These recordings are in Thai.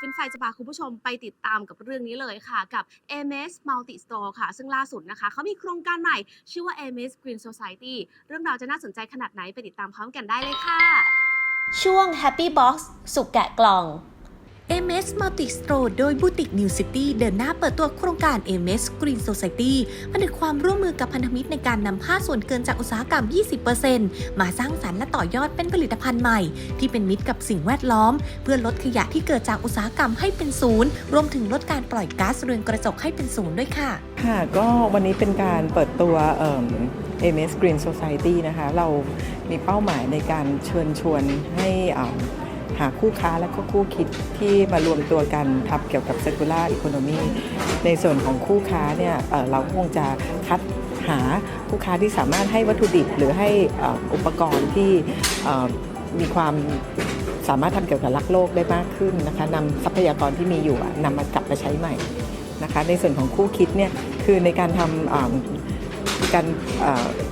ฟินไฟจะพาคุณผู้ชมไปติดตามกับเรื่องนี้เลยค่ะ กับ MS Multi Store ค่ะ ซึ่งล่าสุดนะคะ เขามีโครงการใหม่ ชื่อว่า MS Green Society เรื่องราวจะน่าสนใจขนาดไหนไปติดตามพร้อมกันได้เลยค่ะ ช่วง Happy Box สุกแกะกล่อง MS Multi Store โดยบูติก New City เดินหน้าเปิดตัวโครงการ MS Green Society ผนึกความร่วมมือกับพันธมิตรในการนำผ้าส่วนเกินจากอุตสาหกรรม 20%มาสร้างสรรค์และต่อยอดเป็นผลิตภัณฑ์ใหม่ ที่เป็นมิตรกับสิ่งแวดล้อม เพื่อลดขยะที่เกิดจากอุตสาหกรรมให้เป็นศูนย์ รวมถึงลดการปล่อยก๊าซเรือนกระจกให้เป็นศูนย์ด้วยค่ะ ค่ะก็วันนี้เป็นการเปิดตัวเอิ่ม MS Green Society นะคะ เรามีเป้าหมายในการเชิญชวนให้อ่า หาคู่ค้าและก็คู่คิดที่มารวมตัวกันทำเกี่ยวกับ Circular Economy ในส่วนของคู่ค้าเนี่ยเราคงจะคัดหาคู่ค้าที่สามารถให้วัตถุดิบหรือให้อุปกรณ์ที่มีความสามารถทำเกี่ยวกับรักโลกได้มากขึ้นนะคะนำทรัพยากรที่มีอยู่นำมากลับมาใช้ใหม่นะคะในส่วนของคู่คิดเนี่ยคือในการทำการ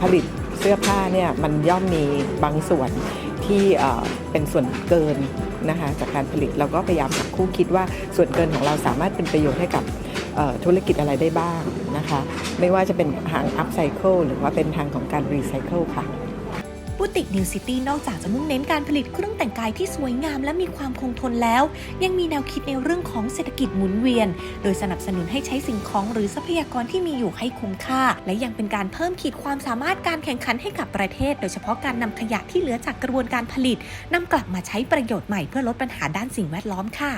ผลิตเสื้อผ้าเนี่ยมันย่อมมีบางส่วน ที่เป็นส่วนเกินนะคะจากการผลิตเราก็พยายามหาคู่คิดว่าส่วนเกินของเราสามารถเป็นประโยชน์ให้กับธุรกิจอะไรได้บ้างนะคะ ไม่ว่าจะเป็นทางอัพไซเคิลหรือว่าเป็นทางของการรีไซเคิลค่ะ บูติก New City นอกจากจะมุ่งเน้นการผลิตเครื่องแต่งกายที่สวยงามและมีความคงทนแล้ว ยังมีแนวคิดในเรื่องของเศรษฐกิจหมุนเวียน โดยสนับสนุนให้ใช้สิ่งของหรือทรัพยากรที่มีอยู่ให้คุ้มค่า และยังเป็นการเพิ่มขีดความสามารถการแข่งขันให้กับประเทศ โดยเฉพาะการนำขยะที่เหลือจากกระบวนการผลิตนำกลับมาใช้ประโยชน์ใหม่เพื่อลดปัญหาด้านสิ่งแวดล้อมค่ะ